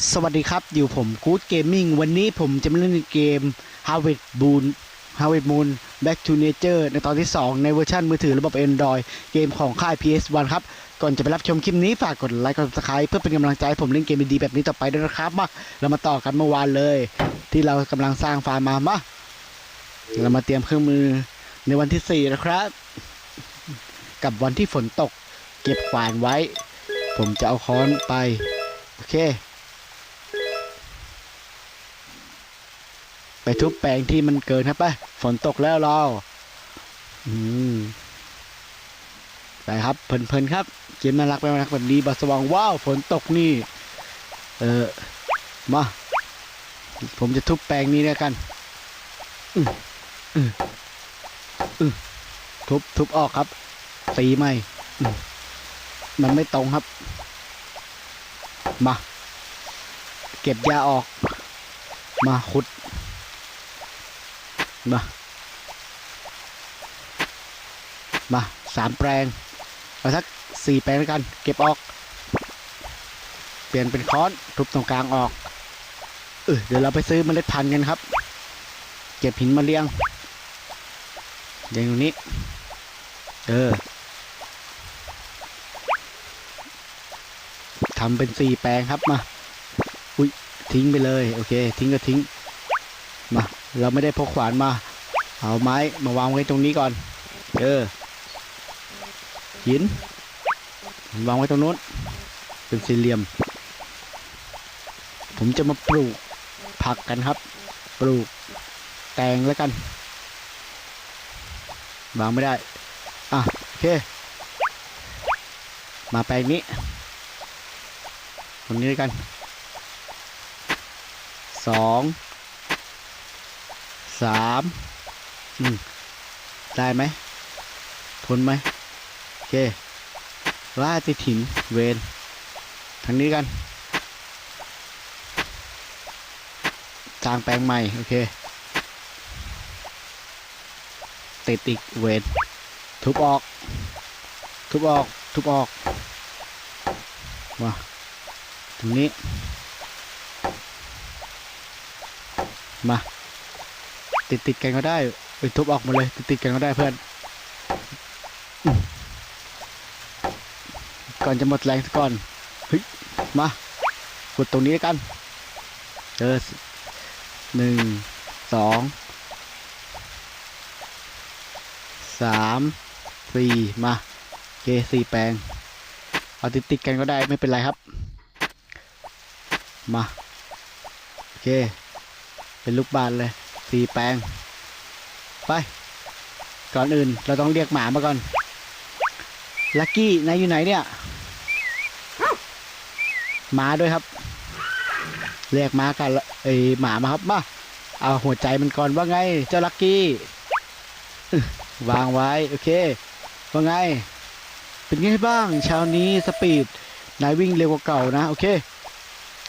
สวัสดีครับอยู่ผมกู๊ดเกมมิ่งวันนี้ผมจะมาเล่นเกม Harvest Moon Harvest Moon Back to Nature ในตอนที่ 2 ในเวอร์ชันมือถือระบบ Android เกมของค่าย PS1 ครับ ก่อนจะไปรับชมคลิปนี้ฝากกดไลค์กด subscribe เพื่อเป็นกำลังใจให้ผมเล่นเกมดีๆแบบนี้ต่อไปด้วยนะครับมาเรามาต่อกันเมื่อวานเลย ที่เรากำลังสร้างฟาร์มมามาเรามาเตรียมเครื่องมือในวันที่ 4 นะครับ กับวันที่ฝนตก เก็บขวานไว้ ผมจะเอาค้อนไป โอเค ไปทุบแปลงที่มันเกินครับไปฝนตกแล้วเราอืมไปครับเพลินๆครับเกมน่ารักไปน่ารักแบบนี้บัสว่างว้าวฝนตกนี่ เออมาผมจะทุบแปลงนี้แล้วกันอืมอืมอืมทุบทุบออกครับตีใหม่มมันไม่ตรงครับ มา เก็บยาออก มาขุด มามาสามแปลงเอาสักสี่แปลงแล้วกัน เก็บออก เปลี่ยนเป็นค้อนทุบตรงกลางออกเออเดี๋ยวเราไปซื้อเมล็ดพันธุ์กันครับ เก็บหินมาเลี้ยงเลี้ยงตรงนี้ เออทำเป็นสี่แปลงครับมา อุ้ยทิ้งไปเลย โอเค ทิ้งก็ทิ้ง มาเราไม่ได้พกขวานมา เอาไม้มาวางไว้ตรงนี้ก่อน เออหินวางไว้ตรงนู้น เป็นสี่เหลี่ยม ผมจะมาปลูกผักกันครับ ปลูกแตงแล้วกัน วางไม่ได้ อะโอเค มาแปลงนี้ ตรงนี้ด้วยกันสอง สามอืมได้ไหมทนไหมโอเคว่าติดหินเวนทางนี้กันจางแปลงใหม่ โอเคติดอีกเวนทุบออก ทุบออก ทุบออกมาตรงนี้ มา ติดติดกันก็ได้ไปทุบออกมาเลย ติดติดกันก็ได้เพื่อน ก่อนจะหมดแรงก่อนเฮ้ยมาขุดตรงนี้กันเจอหนึ่งสองสามสี่มาโอเคสี่แปลงเอาติดติดกันก็ได้ไม่เป็นไรครับ มาโอเค เป็นลูกบาศก์เลย สี่แปลง ไป ก่อนอื่นเราต้องเรียกหมามาก่อน ลักกี้นายอยู่ไหนเนี่ย หมาด้วยครับ เรียกหมากันเอ้ยหมามาครับมาเอาหัวใจมันก่อนว่าไง เจ้าลักกี้ วางไว้ โอเค ว่าไง เป็นไงบ้างเช้านี้สปีดนายวิ่งเร็วกว่าเก่านะ โอเค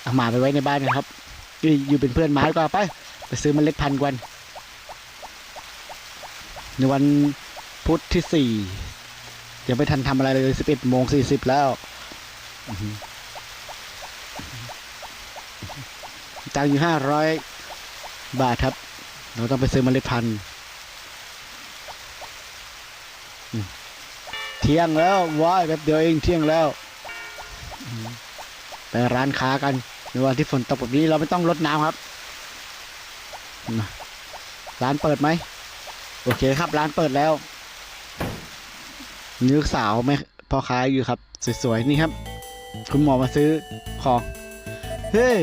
เอาหมาไปไว้ในบ้านนะครับ อยู่อยู่เป็นเพื่อนหมาดีกว่าไป ไปซื้อมเมล็ดพันธุ์กันในวันพุธที่สี่ยังไม่ทันทำอะไรเลยสิบเอ็ดโมงสี่สิบแล้วตังค์อยู่ห้าร้อยบาทครับ เราต้องไปซื้อมเมล็ดพันธุ์เที่ยงแล้วว้ายแป๊บเดียวเองเที่ยงแล้วไปร้านค้ากันในวันที่ฝนตกแบบนี้เราไม่ต้องรดน้ำครับ ร้านเปิดไหม โอเคครับ ร้านเปิดแล้วมีลูกสาวไหมพ่อค้าอยู่ครับ สวยๆ นี่ครับ คุณหมอมาซื้อของ เฮ้ย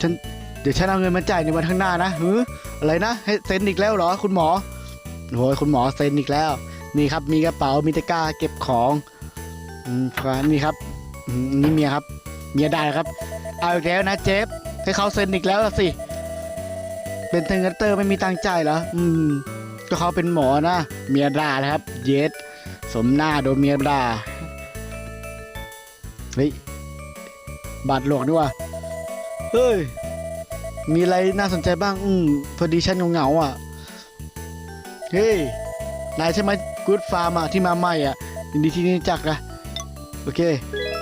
ฉัน เดี๋ยวฉันเอาเงินมาจ่ายในวันข้างหน้านะหืออะไรนะ ให้เซ็นอีกแล้วเหรอ คุณหมอโอ้ยคุณหมอเซ็นอีกแล้ว นี่ครับ มีกระเป๋า มีตะกร้าเก็บของอืมครับนี่ครับนี่เมียครับ เมียได้ครับ เอาอีกแล้วนะเจฟให้เขาเซ็นอีกแล้วสิ เป็นเทนเตอร์ไม่มีตังค์จ่ายเหรอ อืม ก็เขาเป็นหมอนะ เมียด่านะครับ เยสสมหน้าโดนเมียด่า เฮ้ย บาดหลวงด้วยว่ะเฮ้ย มีอะไรน่าสนใจบ้าง อืม พอดีฉันเหงาๆอะ เฮ้ย นายใช่ไหมกู๊ดฟาร์มอะที่มาใหม่อะยินดีที่นี่จักอะโอเค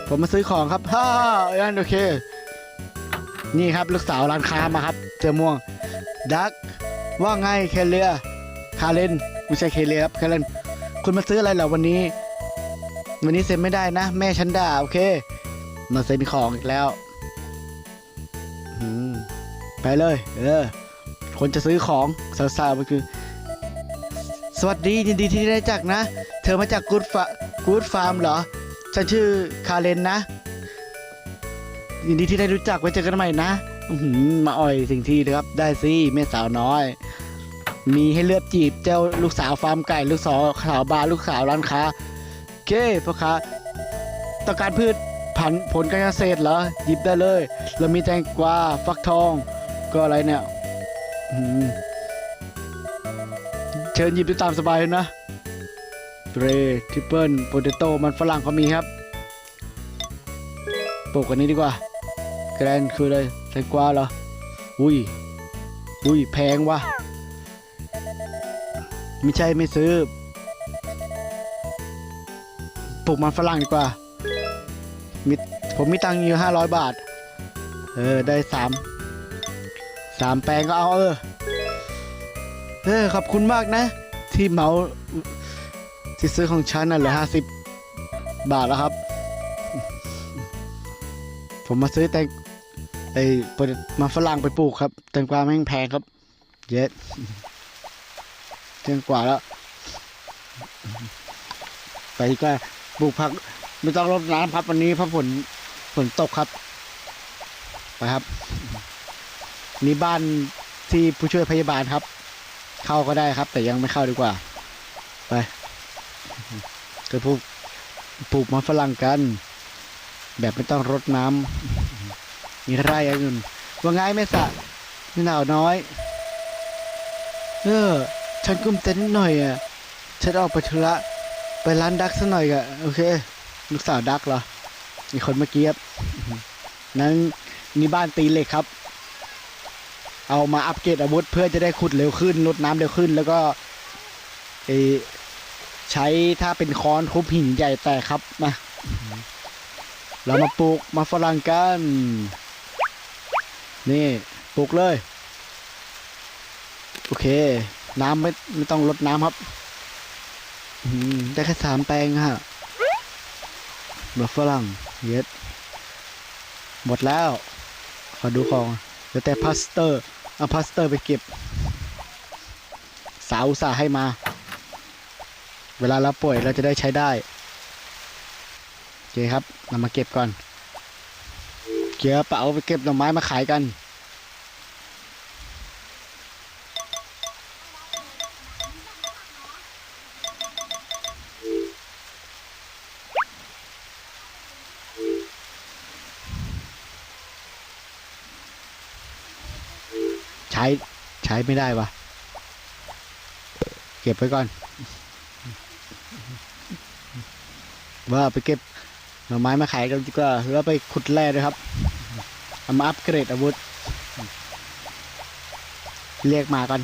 ผมมาซื้อของครับฮ่ายันโอเค นี่ครับลูกสาวร้านค้ามาครับเจอม่วง ดัก ว่าไงเคเลียคาเลนไม่ใช่เคเลียครับคาเลนคุณมาซื้ออะไรเหรอวันนี้ วันนี้เซ็นไม่ได้นะ แม่ฉันด่าโอเค มาเซ็นของอีกแล้วไปเลย เออ คนจะซื้อของสาวๆมันคือ สวัสดียินดีที่ได้จักนะ เธอมาจากกูดฟากูดฟาร์มเหรอ ฉันชื่อคาเลนนะ ยินดีที่ได้รู้จักไว้เจอกันใหม่นะ มาอ่อยสิ่งที่นะครับ ได้สิแม่สาวน้อย มีให้เลือกจีบเจ้าลูกสาวฟาร์มไก่ลูกสาวสาวบาร์ลูกสาวร้านค้าโอเคพ่อค้าต้องการพืชผันผลการเกษตรเหรอหยิบได้เลย เรามีแตงกวาฟักทอง ก็อะไรเนี่ยเชิญหยิบได้ตามสบายเลยนะเรทริปเปิลโปเตโต้มันฝรั่งก็มีครับปลูกกันนี้ดีกว่า แกรนคืออะไรแตงกวาเหรอ อุ้ย อุ้ยแพงวะไม่ใช่ไม่ซื้อ ปลูกมันฝรั่งดีกว่า มีผมมีตังค์อยู่ห้าร้อยบาท เออ ได้สามสามแปลงก็เอาเออ เออ ขอบคุณมากนะ ที่เหมาที่ซื้อของฉันน่ะเหลือห้าสิบบาทแล้วครับ ผมมาซื้อแตง ไอ้เปิดมาฝรั่งไปปลูกครับแตงกวาแม่งแพงครับ เย็ดเที่ยงกว่าแล้ว ไปก็ปลูกผัก ไม่ต้องรดน้ำครับวันนี้เพราะฝนฝนตกครับ ไปครับ นี่บ้านที่ผู้ช่วยพยาบาลครับ เข้าก็ได้ครับ แต่ยังไม่เข้าดีกว่า ไปก็ปลูกปลูกมันฝรั่งกัน แบบไม่ต้องรดน้ำ มีไร่องุ่นว่าไงแม่สะไม่หนาวน้อย เออ ฉันกุ้มเต้นนิดหน่อยอะ ฉันออกไปธุระ ไปร้านดักสักหน่อยกะโอเค ลูกสาวดักเหรอ มีคนเมื่อกี้ครับนั้นนี่บ้านตีเหล็กครับ เอามาอัปเกรดอาวุธ เพื่อจะได้ขุดเร็วขึ้นลดน้ำเร็วขึ้น แล้วก็เอใช้ถ้าเป็นค้อนทุบหินใหญ่แตกครับมาเรามาปลูกมาฝรั่งกัน นี่ปลูกเลย โอเค น้ำไม่ไม่ต้องลดน้ำครับได้แค่สามแปลงฮะมาฝรั่งเย็ดหมดแล้ว ขอดูของเหลือแต่พลาสเตอร์เอาพลาสเตอร์ไปเก็บ สาวอุตสาให้มา เวลาเราป่วยเราจะได้ใช้ได้โอเคครับเรามาเก็บก่อน เกียร์เป๋าไปเก็บหน่อไม้มาขายกัน ใช้ใช้ไม่ได้วะเก็บไว้ก่อน ว่าไปเก็บหน่อไม้มาขายกันดีกว่าแล้วไปขุดแร่ด้วยครับ เอามาอัปเกรดอาวุธ เรียกมากัน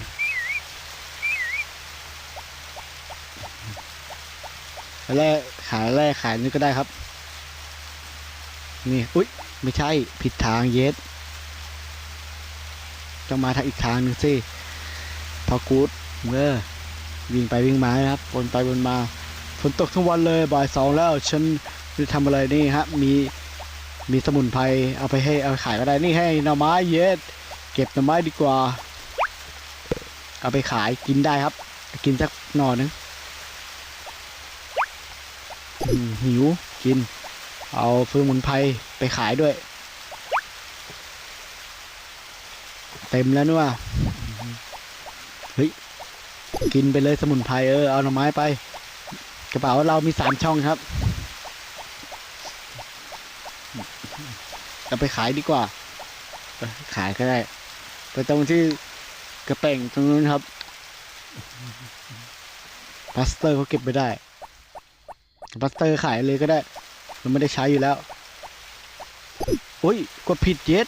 แร่ขายแร่ขายนี่ก็ได้ครับ นี่อุ๊ย ไม่ใช่ผิดทางเยสต้องมาทางอีกทางหนึ่งสิพอกูดเมื่อวิ่งไปวิ่งมานะครับวนไปวนมาฝนตกทั้งวันเลยบ่ายสองแล้ว ฉันจะทำอะไรนี่ฮะ มี มีสมุนไพรเอาไปให้เอาขายก็ได้นี่ให้หน่อไม้เย็ดเก็บหน่อไม้ดีกว่า เอาไปขายกินได้ครับ กินสักหน่อนึงหิวกิน เอาสมุนไพรไปขายด้วย เต็มแล้วนี่ว่าเฮ้ยกินไปเลยสมุนไพรเออเอาหน่อไม้ไป กระเป๋าเรามีสามช่องครับ เอาไปขายดีกว่า ขายก็ได้ ไปตรงที่กระเป่งตรงนู้นครับพลาสเตอร์เขาเก็บไม่ได้พลาสเตอร์ขายเลยก็ได้ มันไม่ได้ใช้อยู่แล้ว อุ้ย กดผิดเย็ด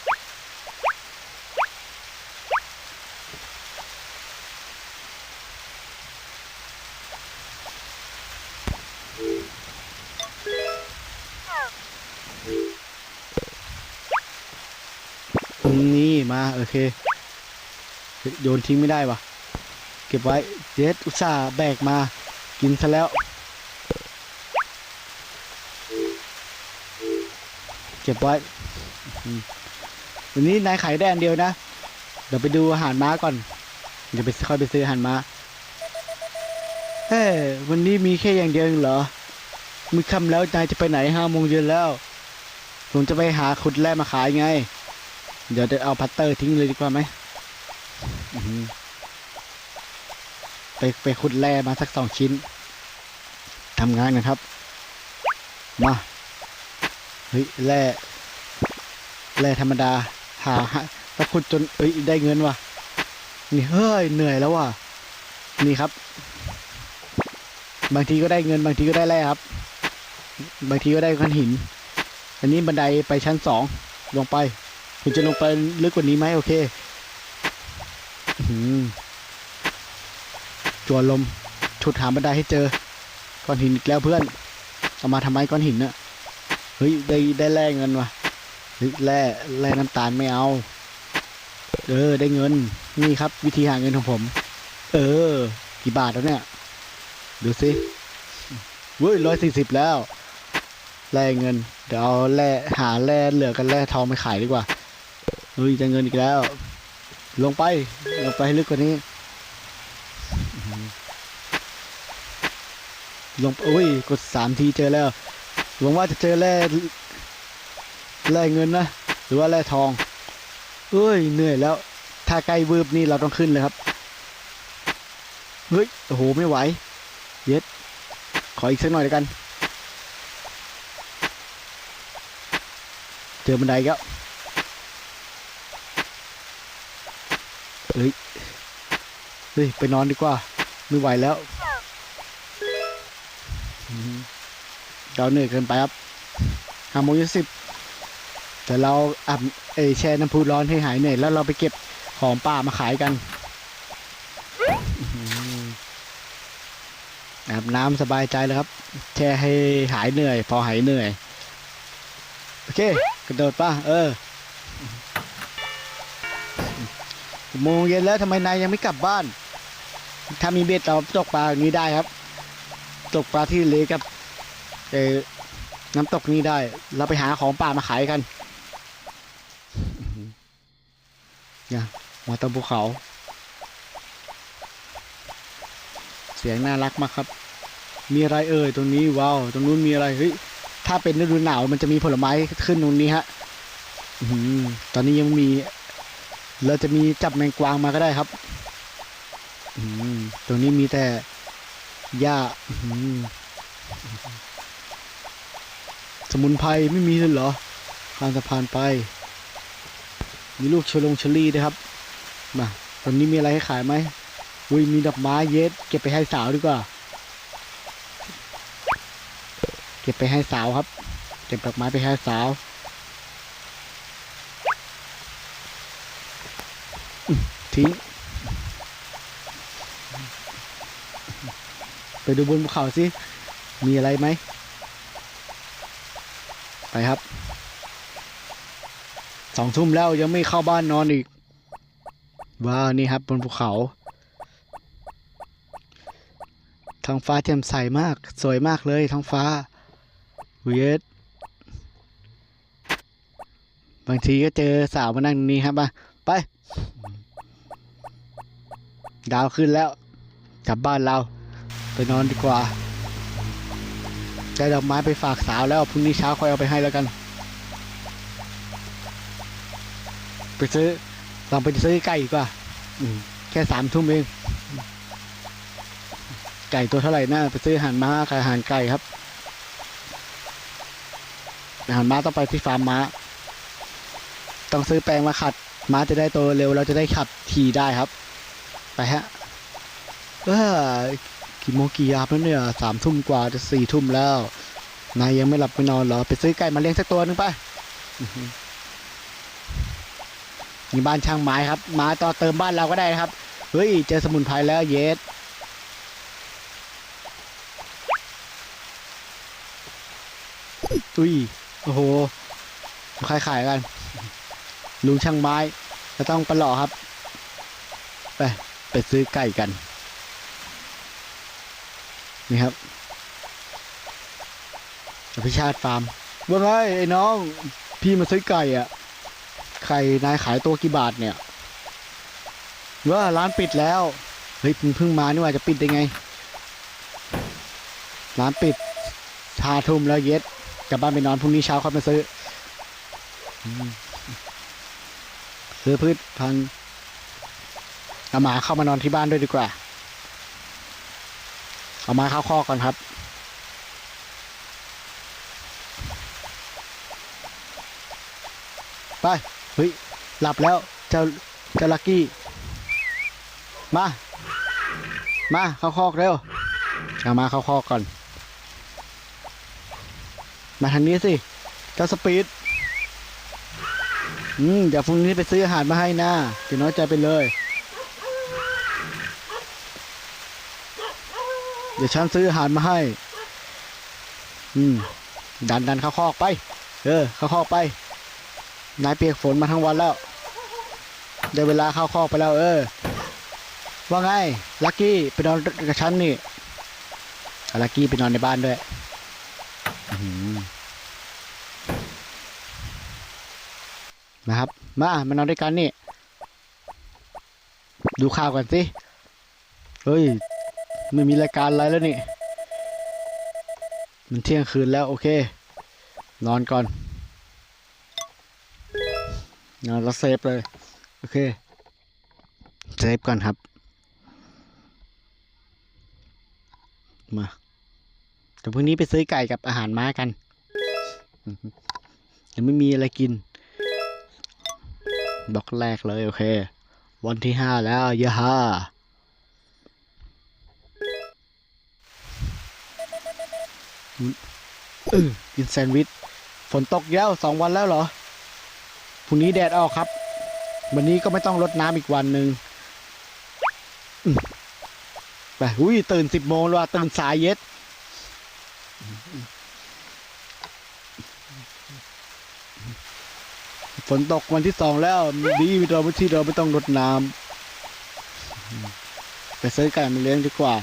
เคเฮ้ยโยนทิ้งไม่ได้วะเก็บไว้เจ็ดอุตส่าห์แบกมากินซะแล้ว เก็บไว้วันนี้นายขายได้อันเดียวนะ เดี๋ยวไปดูอาหารม้าก่อน เดี๋ยวไปค่อยไปซื้ออาหารม้าเฮ้วันนี้มีแค่อย่างเดียวเองเหรอมือคำแล้วนายจะไปไหนห้าโมงเย็นแล้ว ผมจะไปหาขุดแร่มาขายไง เดี๋ยวจะเอาพัตเตอร์ทิ้งเลยดีกว่าไหมไปไปขุดแร่มาสักสองชิ้นทำงานกันครับ มาเฮ้ยแร่แร่ธรรมดา หาฮะถ้าขุดจนเอ้ยได้เงินว่ะ นี่เฮ้ยเหนื่อยแล้วว่ะ นี่ครับ บางทีก็ได้เงิน บางทีก็ได้แร่ครับ บางทีก็ได้ก้อนหิน อันนี้บันไดไปชั้นสองลงไป คุณจะลงไปลึกกว่านี้ไหมโอเคหือจวนลมฉุดหาบันไดให้เจอ ก้อนหินอีกแล้วเพื่อน เอามาทำไมก้อนหินเนะ่ะเฮ้ยได้ได้แร่เงินว่ะแร่แร่น้ำตาลไม่เอา เออ ได้เงิน นี่ครับ วิธีหาเงินของผม เออ กี่บาทแล้วเนี่ย ดูสิเว้ยร้อยสี่สิบแล้ว แร่เงิน เดี๋ยวเอาแร่หาแร่เหลือกันแร่ทองไปขายดีกว่า เฮ้ยจะเงินอีกแล้ว ลงไป ลงไปให้ลึกกว่านี้ ลงไปโอ้ย กดสามทีเจอแล้ว หวังว่าจะเจอแร่แร่เงินนะ หรือว่าแร่ทอง เอ้ย เหนื่อยแล้ว ถ้าใกล้วืบนี่เราต้องขึ้นเลยครับ เฮ้ย โอ้โห ไม่ไหว เย็ด ขออีกสักหน่อยแล้วกัน เจอบันไดก็ เฮ้ย เฮ้ย ไปนอนดีกว่า ไม่ไหวแล้วเราเหนื่อยเกินไปครับห้าโมงยี่สิบแต่เราอาบเอแช่น้ำพุร้อนให้หายเหนื่อยแล้วเราไปเก็บของป่ามาขายกันอื้อหืออาบน้ำสบายใจเลยครับ แช่ให้หายเหนื่อย พอหายเหนื่อย โอเค กระโดดป่ะ เออ โมงเย็นแล้วทำไมนายยังไม่กลับบ้าน ถ้ามีเบ็ดเราตกปลาอย่างนี้ได้ครับ ตกปลาที่เลกับเออน้ำตกนี้ได้ เราไปหาของป่ามาขายกันเนี่ยมาตรงภูเขา เสียงน่ารักมากครับ มีอะไรเอ่ยตรงนี้ว้าวตรงนู้นมีอะไรเฮ้ยถ้าเป็นฤดูหนาวมันจะมีผลไม้ขึ้นตรงนี้ฮะอืตอนนี้ยังมี เราจะมีจับแมงกวางมาก็ได้ครับตรงนี้มีแต่หญ้าสมุนไพรไม่มีเลยเหรอข้ามสะพานไป มีลูกเชลงเชอรี่ด้วยครับ มาตรงนี้มีอะไรให้ขายไหมอุ้ยมีดอกไม้เย็ดเก็บไปให้สาวดีกว่า เก็บไปให้สาวครับ เก็บดอกไม้ไปให้สาวอื้อ ทิ้ง ไปดูบนภูเขาสิ มีอะไรไหม ไปครับ สองทุ่มแล้วยังไม่เข้าบ้านนอนอีก ว้าว นี่ครับบนภูเขาท้องฟ้าแจ่มใสมาก สวยมากเลยท้องฟ้าเวียดบางทีก็เจอสาวมานั่งตรงนี้ครับมาไป ดาวขึ้นแล้ว กลับบ้านเรา ไปนอนดีกว่า ได้ดอกไม้ไปฝากสาวแล้วพรุ่งนี้เช้าค่อยเอาไปให้แล้วกัน ไปซื้อลองไปซื้อไก่ดีกว่าอืมแค่สามทุ่มเอง ไก่ตัวเท่าไหร่น่าไปซื้ออาหารม้ากับอาหารไก่ครับอาหารม้าต้องไปที่ฟาร์มม้า ต้องซื้อแปลงมาขัด ม้าจะได้โตเร็วเราจะได้ขับขี่ได้ครับ ไปฮะเออกี่โมงกี่ยามแล้วเนี่ยสามทุ่มกว่าจะสี่ทุ่มแล้ว นายยังไม่หลับไม่นอนเหรอ ไปซื้อไก่มาเลี้ยงสักตัวหนึ่งไปนี่บ้านช่างไม้ครับ มาต่อเติมบ้านเราก็ได้นะครับ เฮ้ย เจอสมุนไพรแล้วเยสอุ้ย โอ้โหขายขายกัน ลุงช่างไม้จะต้องประหล่อครับ ไป ไปซื้อไก่กัน นี่ครับอภิชาติฟาร์มว่าไงไอ้น้อง พี่มาซื้อไก่อะไข่นายขายตัวกี่บาทเนี่ยว่าร้านปิดแล้ว เฮ้ยเพิ่งพิ่งมานี่ว่าจะปิดได้ไง ร้านปิดชาทุ่มแล้วเย็ดกลับบ้านไปนอนพรุ่งนี้เช้าค่อยมาซื้อซื้อพืชพันธุ์ เอาหมาเข้ามานอนที่บ้านด้วยดีกว่า เอามาเข้าคอกก่อนครับ ไป เฮ้ย หลับแล้วเจ้าเจ้าลักกี้ มา มาเข้าคอกเร็ว เอามาเข้าคอกก่อน มาทางนี้สิ เจ้าสปีด อืม เดี๋ยวพรุ่งนี้ไปซื้ออาหารมาให้นะจะน้อยใจไปเลย เดี๋ยวฉันซื้ออาหารมาให้ อืม ดันดันเข้าคอกไป เออ เข้าคอกไป นายเปียกฝนมาทั้งวันแล้ว ได้เวลาเข้าคอกไปแล้ว เออ ว่าไง ลักกี้ไปนอนกับฉันนี่อาลักกี้ไปนอนในบ้านด้วยนะครับ มามานอนด้วยกันนี่ ดูข่าวกันสิ เฮ้ย ไม่มีรายการอะไรแล้วนี่ มันเที่ยงคืนแล้วโอเค นอนก่อนนอนแล้วเซฟเลย โอเค เซฟก่อนครับ มาเดี๋ยวพรุ่งนี้ไปซื้อไก่กับอาหารม้ากันยังไม่มีอะไรกินบล็อกแรกเลย โอเค วันที่ห้าแล้วเยอะฮ่า กินแซนด์วิช ฝนตกแล้วสองวันแล้วเหรอ พรุ่งนี้แดดออกครับ วันนี้ก็ไม่ต้องรดน้ำอีกวันหนึ่งไปอุ้ยตื่นสิบโมงแล้วตื่นสายเย็ด ฝนตกวันที่สองแล้ว ดีเราไม่ที่เราไม่ต้องรดน้ำไปซื้อไก่มาเลี้ยงดีกว่า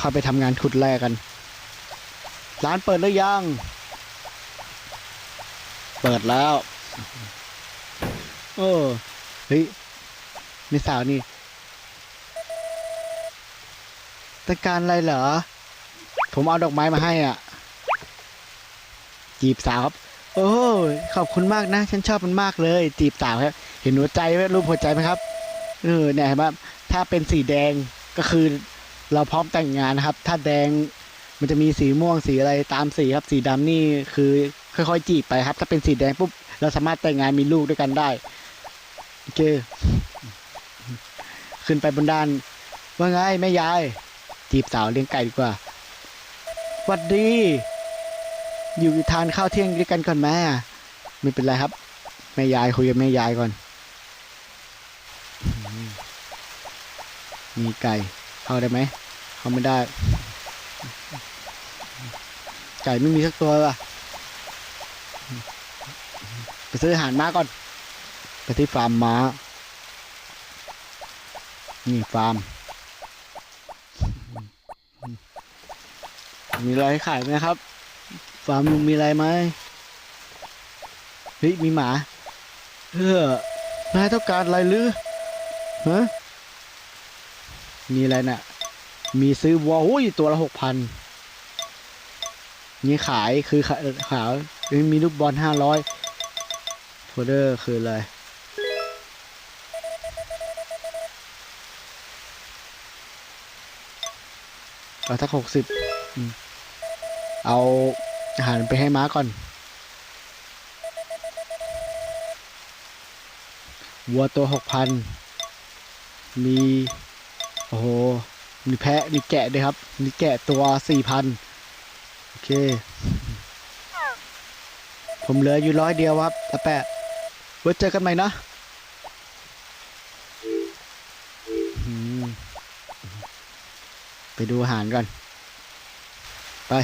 เข้าไปทำงานขุดแร่กัน ร้านเปิดหรือยัง เปิดแล้วโอ้เฮ้ยในสาวนี่ต้องการอะไรเหรอ ผมเอาดอกไม้มาให้อะ จีบสาวครับ โอ้ขอบคุณมากนะ ฉันชอบมันมากเลย จีบสาวครับ เห็นหัวใจไหมรูปหัวใจไหมครับ เออเนี่ยเห็นไหมถ้าเป็นสีแดงก็คือ เราพร้อมแต่งงานนะครับ ถ้าแดงมันจะมีสีม่วงสีอะไรตามสีครับ สีดำนี่คือค่อยๆจีบไปครับ ถ้าเป็นสีแดงปุ๊บเราสามารถแต่งงานมีลูกด้วยกันได้โอเคขึ้นไปบนด้าน ว่าไงแม่ยาย จีบสาวเลี้ยงไก่ดีกว่าวัดดี อยู่ทานข้าวเที่ยงด้วยกันก่อนแม่ไม่เป็นไรครับแม่ยายคุยกับแม่ยายก่อนมีไก่ เข้าได้ไหมเข้าไม่ได้ ไก่ไม่มีสักตัววะไปซื้ออาหารม้าก่อน ไปที่ฟาร์มม้า นี่ฟาร์ม มีอะไรขายไหมครับ ฟาร์มลุงมีอะไรไหมเฮ้ยมีหมาเออ นายต้องการอะไรหรือฮะ มีอะไรน่ะ มีซื้อวอลอุ้ยตัวละหกพันนี่ขายคือขายขาวมีลูกบอลห้าร้อยโฟเดอร์คืออะไรเอาทักหกสิบเอาอาหารไปให้ม้าก่อน วัวตัวหกพันมี โอ้โห มีแพะ มีแกะด้วยครับ มีแกะตัวสี่พันโอเค ผมเหลืออยู่ร้อยเดียวครับตาแปะไว้เจอกันใหม่นะไปดูอาหารกัน ไป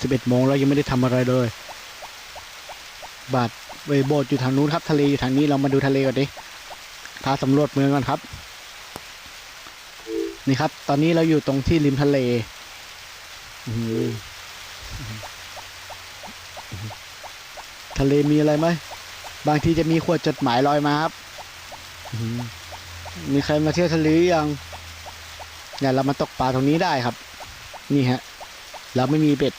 สิบเอ็ดโมงแล้วยังไม่ได้ทำอะไรเลย บัตร เวยโบสถ์อยู่ทางนู้นครับ ทะเลอยู่ทางนี้เรามาดูทะเลก่อนดิพาสำรวจเมืองก่อนครับ นี่ครับ ตอนนี้เราอยู่ตรงที่ริมทะเลทะเลมีอะไรไหมบางทีจะมีขวดจดหมายลอยมาครับมีใครมาเที่ยวทะเลอยังเนี่ยเรามาตกปลาตรงนี้ได้ครับ นี่ฮะ เราไม่มีเบ็ด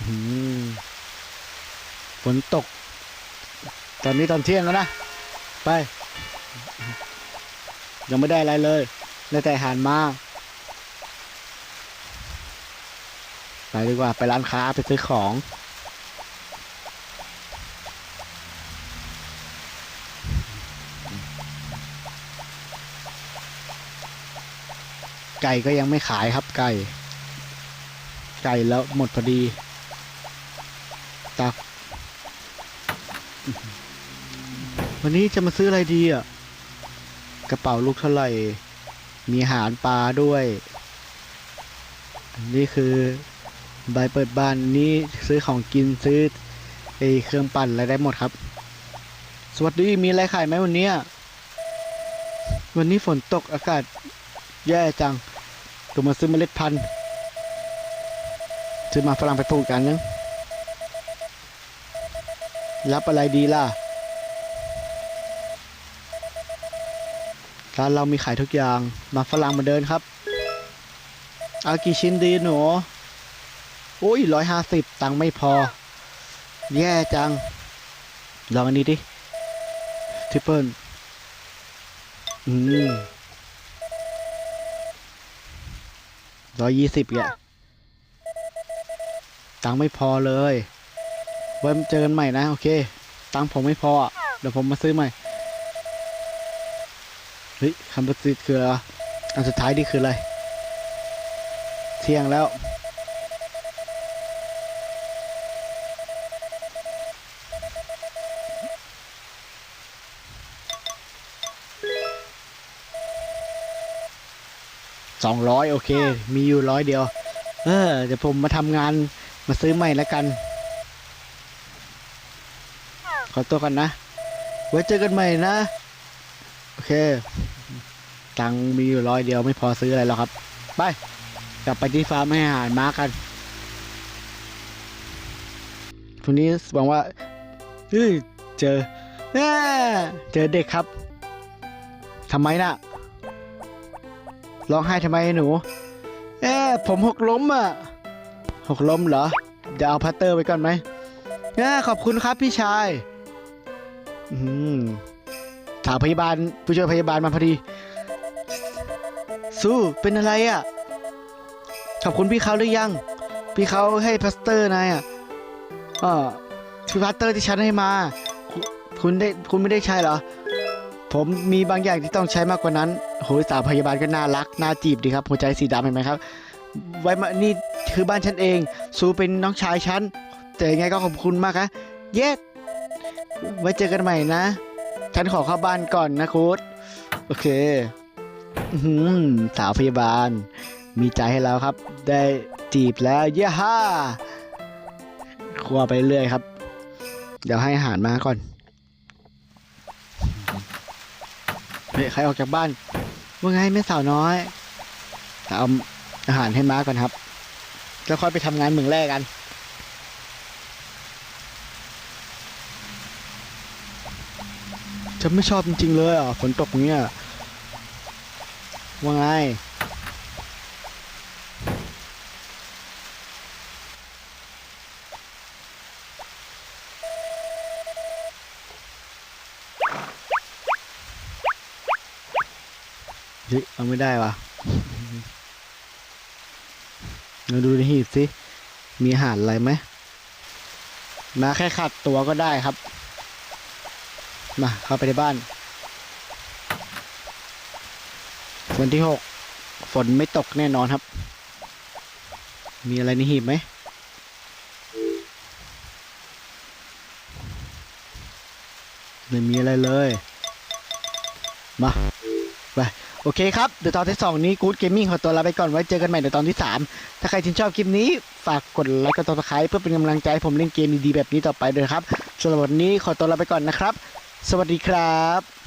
อื้อหือ ฝนตก ตอนนี้ตอนเที่ยงแล้วนะ ไป ยังไม่ได้อะไรเลยได้แต่อาหารมา ไปดีกว่าไปร้านค้าไปซื้อของ ไก่ก็ยังไม่ขายครับไก่ ไก่แล้วหมดพอดี ตัก วันนี้จะมาซื้ออะไรดีอะ กระเป๋าลูกเท่าไหร่ มีอาหารปลาด้วย นี่คือใบเปิดบ้านนี่ซื้อของกินซื้อไอเครื่องปั่นอะไรได้หมดครับ สวัสดีมีอะไรขายไหมวันนี้วันนี้ฝนตกอากาศ แย่จังตัวมาซื้อเมล็ดพันธุ์ซื้อมาฝรั่งไปปลูกกันนึงรับอะไรดีล่ะ ร้านเรามีขายทุกอย่าง มาฝรั่งมาเดินครับ เอากี่ชิ้นดีหนูโอ้ยร้อยห้าสิบตังค์ไม่พอ แย่จัง ลองอันนี้ดิทริปเปิลอืมร้อยยี่สิบแกตังค์ไม่พอเลย ไว้เจอกันใหม่นะ โอเค ตังค์ผมไม่พอ เดี๋ยวผมมาซื้อใหม่ ฮ้ยคำปฏิคืออะไรวะอันสุดท้ายนี่คืออะไร เที่ยงแล้ว สองร้อยโอเค มีอยู่ร้อยเดียว เออ เดี๋ยวผมมาทำงานมาซื้อใหม่แล้วกัน ขอตัวกันนะ ไว้เจอกันใหม่นะ โอเค ตังมีอยู่ร้อยเดียวไม่พอซื้ออะไรแล้วครับ ไป กลับไปที่ฟาร์มให้อาหารม้ากันพรุ่งนี้หวังว่าเฮ้ยเจอแน่เจอเด็กครับทำไมน่ะร้องไห้ทำไมหนูเอ๊ะผมหกล้มอะหกล้มเหรอจะเอาพัตเตอร์ไปก่อนไหมเอ๊ะขอบคุณครับพี่ชาย อืมถามพยาบาลผู้ช่วยพยาบาลมาพอดี สู้เป็นอะไรอะ่ะ ขอบคุณพี่เขาหรือยัง พี่เขาให้พลาสเตอร์นายอะอ๋อคือพลาสเตอร์ที่ฉันให้มาคุณคุณได้คุณไม่ได้ใช้เหรอ ผมมีบางอย่างที่ต้องใช้มากกว่านั้นโหยสาวพยาบาลก็น่ารักน่าจีบดีครับหัวใจสีดำเห็นไหมครับ ไว้มานี่คือบ้านฉันเอง ซูเป็นน้องชายฉันแต่ยังไงก็ขอบคุณมากนะเย็ดไว้เจอกันใหม่นะ ฉันขอเข้าบ้านก่อนนะค้ดโอเค สาวพยาบาล มีใจให้แล้วครับ ได้จีบแล้ว เย้ฮ่าครัวไปเรื่อยครับ เดี๋ยวให้อาหารมาก่อนเฮ้ยใครออกจากบ้าน ว่าไงแม่สาวน้อยเอาอาหารให้ม้าก่อนครับ แล้วค่อยไปทำงานเมืองแรกกัน ฉันไม่ชอบจริงๆเลยอะฝนตกเงี้ย ว่าไง เฮ้ยเอาไม่ได้วะเราดูในหีบสิ มีอาหารอะไรไหม มาแค่ขัดตัวก็ได้ครับ มาเข้าไปในบ้าน วันที่หกฝนไม่ตกแน่นอนครับ มีอะไรในหีบไหมไม่มีอะไรเลย มา ไป โอเคครับ เดี๋ยวตอนที่ 2 นี้กู๊ดเกมมิ่งขอตัวลาไปก่อน ไว้เจอกันใหม่ในตอนที่ 3 ถ้าใครชื่นชอบคลิปนี้ ฝากกดไลค์กดติดตามเพื่อเป็นกำลังใจให้ผมเล่นเกมดีๆแบบนี้ต่อไปด้วยครับสำหรับวันนี้ขอตัวลาไปก่อนนะครับ สวัสดีครับ